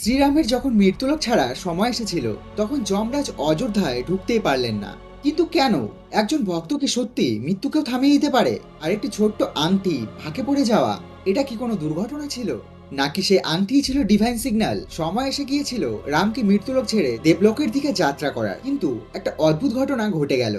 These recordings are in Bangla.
শ্রীরামের যখন মৃত্যুলোক ছাড়া সময় এসেছিল, তখন যমরাজ অযোধ্যায় ঢুকতেই পারলেন না। কিন্তু কেন? একজন ভক্ত কি সত্যি মৃত্যুকেও থামিয়ে দিতে পারে? আর একটি ছোট্ট আংটি ফাঁকে পড়ে যাওয়া, এটা কি কোনো দুর্ঘটনা ছিল? নাকি সেই আংটি ছিল ডিভাইন সিগন্যাল সময় এসে গিয়েছিল রামকে মৃত্যুলোক ছেড়ে দেবলোকের দিকে যাত্রা করার। কিন্তু একটা অদ্ভুত ঘটনা ঘটে গেল।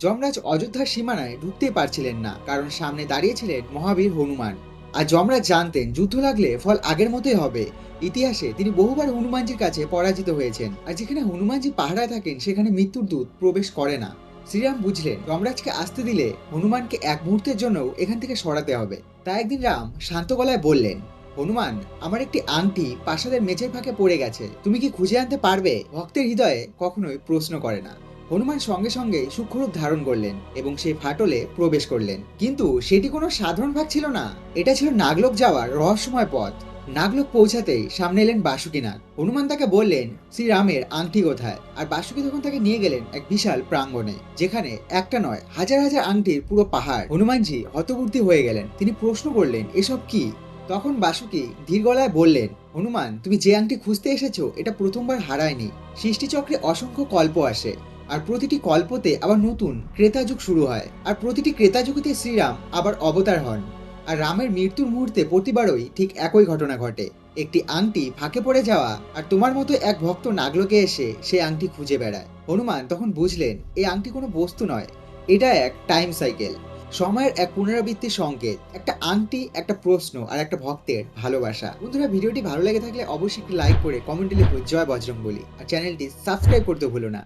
যমরাজ অযোধ্যার সীমানায় ঢুকতেই পারছিলেন না, কারণ সামনে দাঁড়িয়েছিলেন মহাবীর হনুমান। আর যমরাজ জানতেন, যুদ্ধ লাগলে ফল আগের মতোই হবে। ইতিহাসে তিনি বহুবার হনুমানজির কাছে পরাজিত হয়েছেন। আর যেখানে হনুমানজি পাহারায় থাকেন, সেখানে মৃত্যুর দূত প্রবেশ করে না। শ্রীরাম বুঝলেন, যমরাজকে আসতে দিলে হনুমানকে এক মুহূর্তের জন্য এখান থেকে সরাতে হবে। তাই একদিন রাম শান্ত গলায় বললেন, হনুমান, আমার একটি আংটি প্রাসাদের মেঝের ফাঁকে পড়ে গেছে। তুমি কি খুঁজে আনতে পারবে? ভক্তের হৃদয়ে কখনোই প্রশ্ন করে না। হনুমান সঙ্গে সঙ্গে সূক্ষ্মরূপ ধারণ করলেন এবং সেই ফাটলে প্রবেশ করলেন। কিন্তু সেটি কোনো সাধারণ ভাগ ছিল না। এটা ছিল নাগলোক যাওয়ার রহস্যময় পথ। নাগলোক পৌঁছাতেই সামনে এলেন বাসুকীনাথ। হনুমান তাকে বললেন, শ্রীরামের আংটি কোথায়? আর বাসুকি তখন তাকে নিয়ে গেলেন এক বিশাল প্রাঙ্গণে, যেখানে একটা নয়, হাজার হাজার আংটির পুরো পাহাড়। হনুমানজি হতবুদ্ধি হয়ে গেলেন। তিনি প্রশ্ন করলেন, এসব কি? তখন বাসুকি ধীর গলায় বললেন, হনুমান, তুমি যে আংটি খুঁজতে এসেছ, এটা প্রথমবার হারায়নি। সৃষ্টিচক্রে অসংখ্য কল্প আসে। আর প্রতিটি কল্পতে আবার নতুন ক্রেতা যুগ শুরু হয়। আর প্রতিটি ক্রেতা শ্রীরাম আবার অবতার হন। আর রামের মৃত্যুর মুহূর্তে প্রতিবারই ঠিক একই ঘটনা ঘটে। একটি আংটি ফাঁকে পড়ে যাওয়া আর তোমার মতো এক ভক্ত নাগলোকে এসে সেই আংটি খুঁজে বেড়ায়। হনুমান তখন বুঝলেন এই আংটি কোনো বস্তু নয়, এটা এক টাইম সাইকেল। সময়ের এক পুনরাবৃত্তির সংকেত, একটা আংটি, একটা প্রশ্ন আর একটা ভক্তের ভালোবাসা। বন্ধুরা, ভিডিওটি ভালো লেগে থাকলে অবশ্যই একটি লাইক করে কমেন্টে লিখো জয় বজরং বলি আর চ্যানেলটি সাবস্ক্রাইব করতে ভুলো না।